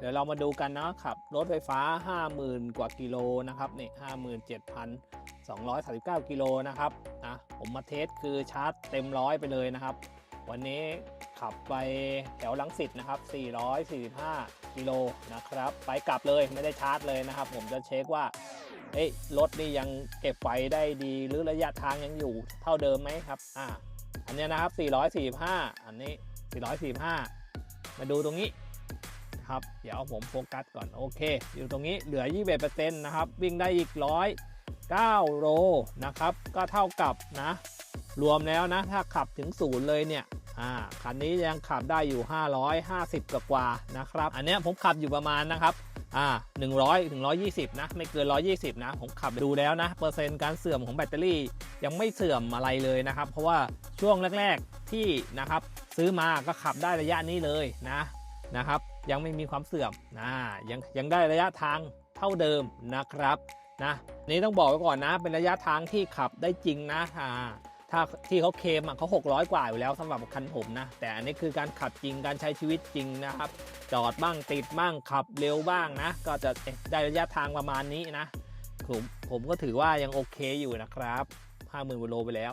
เดี๋ยวเรามาดูกันนะขับรถไฟฟ้า 50,000 กว่ากิโลนะครับนี่57,239กิโลนะครับนะผมมาเทสคือชาร์จเต็มร้อยไปเลยนะครับ วันนี้ขับไปแถวลังสิตนะครับ 445 กิโลนะครับ ไปกลับเลยไม่ได้ชาร์จเลยนะครับ ผมจะเช็คว่าเอ้ยรถนี่ยังเก็บไฟได้ดีหรือระยะทางยังอยู่เท่าเดิมไหมครับ อ่า อันเนี้ยนะครับ 445 อันนี้ 445 มาดูตรงนี้ ครับ เดี๋ยวผมโฟกัสก่อนโอเค อยู่ตรงนี้เหลือ 21%นะครับ วิ่งได้อีก 109 โลนะครับ ก็เท่ากับนะ รวมแล้วนะ ถ้าขับถึงศูนย์เลยเนี่ยอ่าคันนี้ยังขับได้อยู่ 550 กว่ากว่านะครับ อันเนี้ยผมขับอยู่ประมาณนะครับอ่า100ถึง120 นะ ไม่เกิน 120 นะ ผมขับดูแล้วนะ เปอร์เซ็นต์การเสื่อมของแบตเตอรี่ยังไม่เสื่อมอะไรเลยนะครับ เพราะว่าช่วงแรก ๆที่นะครับ ซื้อมาก็ขับได้ระยะนี้เลยนะ นะครับ ยังไม่มีความเสื่อมนะยังยังได้ระยะทางเท่าเดิมนะครับนะนี่ต้องบอกไว้ก่อนนะ เป็นระยะทางที่ขับได้จริงนะอ่าถ้าที่เขาเคมเขา 600 กว่าอยู่แล้วสำหรับคันผมนะ แต่อันนี้คือการขับจริงการใช้ชีวิตจริงนะครับ จอดบ้างติดบ้างขับเร็วบ้างนะ ก็จะได้ระยะทางประมาณนี้นะ ผมผมก็ถือว่ายังโอเคอยู่นะครับ 50,000กิโลไปแล้ว